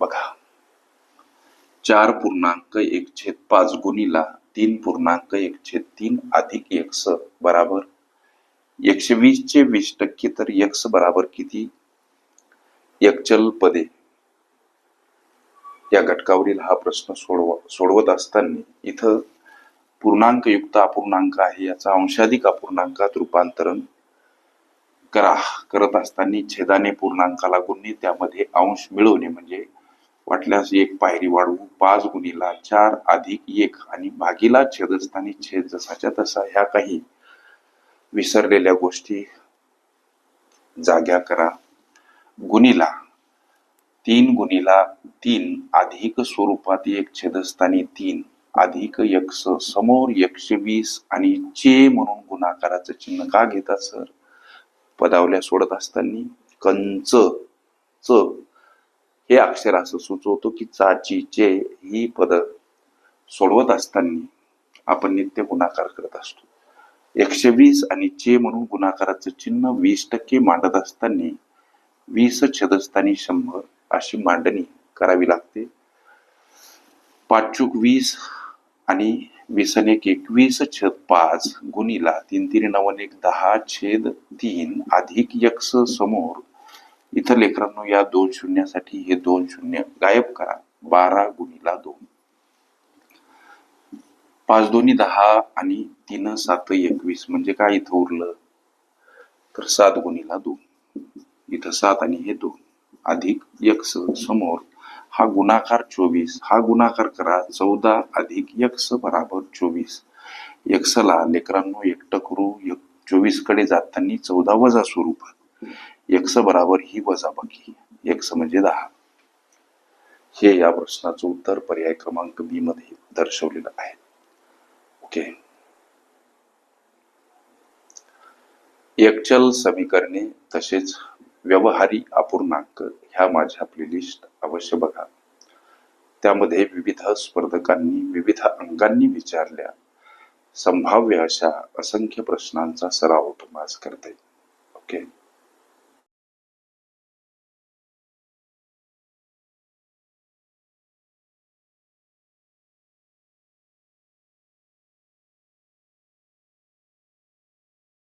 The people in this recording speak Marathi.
बघा. चार पूर्णांक एक छेद पाच गुणीला तीन पूर्णांक एक छेद तीन अधिक एक्स बराबर. एकशे वीस चे वीस टक्के तर एक्स बराबर किती? एकचल पदे. या घटकावरील हा प्रश्न सोडवा सोडवत असताना इथं पूर्णांकयुक्त अपूर्णांक आहे याचा अंशाधिक अपूर्णांकात रूपांतरण करा. करत असताना छेदाने पूर्णांकाला गुणणे त्यामध्ये अंश मिळवणे म्हणजे वाटल्यास एक पायरी वाढवू पाच गुणीला चार अधिक एक आणि भागीला छेदस्थानी छेद जसाच्या तसा ह्या काही विसरलेल्या गोष्टी जाग्या करा. गुणीला तीन गुणीला तीन अधिक स्वरूपात एक छेदस्थानी तीन अधिक यक्ष समोर एकशे वीस आणि चे म्हणून गुणाकाराचं चिन्ह का घेतात सर? पदावल्या सोडत असताना कंच च हे अक्षर असं सुचवतो की चाची चे ही पद सोडवत असताना आपण नित्य गुणाकार करत असतो. एकशे वीस आणि चे म्हणून गुणाकाराचं चिन्ह वीस टक्के मांडत असताना वीस छदस्थानी शंभर अशी मांडणी करावी लागते. पाचूक वीस आणि वीस एक एकवीस छेद पाच गुणीला तीन तीन नवन एक दहा छेद तीन अधिक यक्ष समोर इथं लेकरांनो या दोन शून्यासाठी हे दोन शून्य गायब करा. बारा गुणीला दोन. पाच दोन्ही दहा आणि तीन सात एकवीस म्हणजे काय इथं उरलं? तर सात गुणीला दोन. इथं सात आणि हे दोन. अधिक यक्स समोर. हा गुणाकार चोवीस. हा गुणाकार करा चौदा अधिक यक्स बराबर चोवीस. यक्सला लेकरांनो एकटं करू. एक चोवीसकडे जाताना चौदा वजा स्वरूपात. यक्स बराबर ही वजाबाकी एक्स यक्स म्हणजे दहा. हे या प्रश्नाचं उत्तर पर्याय क्रमांक बी मध्ये दर्शवलेलं आहे. ओके एकचल समीकरणे तसेच व्यवहारी अपूर्णांक ह्या माझ्या प्लेलिस्ट अवश्य बघा. त्यामध्ये विविध स्पर्धकांनी विविध अंगांनी विचारल्या. संभाव्य अशा असंख्य प्रश्नांचा सराव तुम्हाला करते. ओके